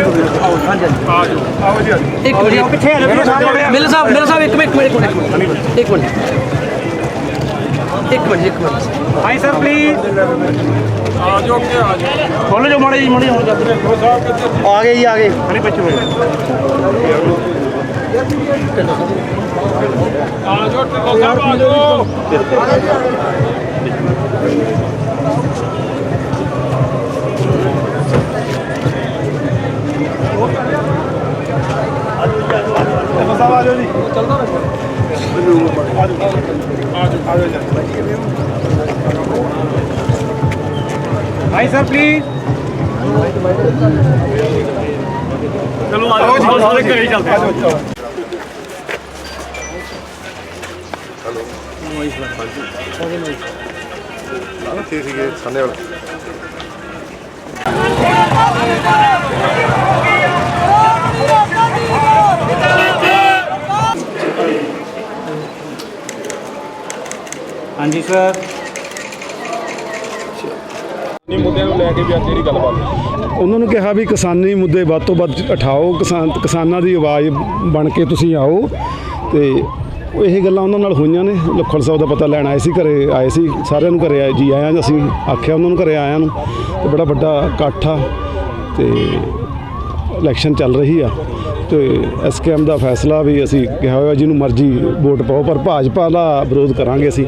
ਜਾ ਜਾ ਇੱਕ ਮਿੰਟ। ਕਿੱਥੇ ਆ ਜਾ। ਮਿਲ ਸਾਹਿਬ ਮਿਲ ਸਾਹਿਬ ਇੱਕ ਮਿੰਟ ਇੱਕ ਮਿੰਟ ਇੱਕ ਮਿੰਟ। ਇੱਕ ਮਿੰਟ। ਇੱਕ ਮਿੰਟ ਇੱਕ ਮਿੰਟ। ਹਾਈ ਸਰ ਪਲੀਜ਼ ਆ ਜਾਓ ਕਿ ਆ ਜਾਓ ਖੋਲ ਜੋ ਮੜੇ ਜੀ ਮੜੇ ਹੁਣ ਜਾਂਦੇ ਆ ਗਏ ਜੀ ਆ ਗਏ। ਹਣੀ ਪਿੱਛੇ ਹੋਏ ਆ ਜਾਓ ਸਾਹਿਬ ਆ ਜਾਓ ਸਾਹਿਬ ਆ ਜਾਓ ਜੀ ਚੱਲਦਾ ਆ ਜਾਓ ਆ ਜਾਓ ਹਾਈ ਸਰ ਪਲੀਜ਼ ਚਲੋ ਆ ਜਾਓ ਸਾਰੇ ਘਰੇ ਚੱਲਦੇ ਆ ਠੀਕ ਸੀਗੇ ਸੰਨੇ ਵਾਲਾ ਹਾਂਜੀ ਸਰ ਨੀ ਮੁੱਦਿਆਂ ਨੂੰ ਲੈ ਕੇ ਵੀ ਅੱਜ ਜਿਹੜੀ ਗੱਲਬਾਤ ਉਹਨਾਂ ਨੂੰ ਕਿਹਾ ਵੀ ਕਿਸਾਨੀ ਮੁੱਦੇ ਵੱਧ ਤੋਂ ਵੱਧ ਉਠਾਓ ਕਿਸਾਨ ਕਿਸਾਨਾਂ ਦੀ ਆਵਾਜ਼ ਬਣ ਕੇ ਤੁਸੀਂ ਆਓ। ਤੇ ਉਹ ਇਹ ਗੱਲਾਂ ਉਹਨਾਂ ਨਾਲ ਹੋਈਆਂ ਨੇ। ਲਖੜ ਸਾਹਿਬ ਦਾ ਪਤਾ ਲੈਣ ਆਏ ਸੀ ਘਰੇ ਆਏ ਸੀ ਸਾਰਿਆਂ ਨੂੰ ਘਰੇ ਆਏ ਜੀ ਆਇਆਂ ਅਸੀਂ ਆਖਿਆ ਉਹਨਾਂ ਨੂੰ ਘਰੇ ਆਇਆਂ ਨੂੰ। ਤੇ ਬੜਾ ਵੱਡਾ ਇਕੱਠ ਆ ਤੇ ਇਲੈਕਸ਼ਨ ਚੱਲ ਰਹੀ ਆ। ਤੇ ਐਸਕੇਐਮ ਦਾ ਫੈਸਲਾ ਵੀ ਅਸੀਂ ਕਿਹਾ ਹੋਇਆ ਜਿਹਨੂੰ ਮਰਜ਼ੀ ਵੋਟ ਪਾਓ ਪਰ ਭਾਜਪਾ ਦਾ ਵਿਰੋਧ ਕਰਾਂਗੇ ਅਸੀਂ।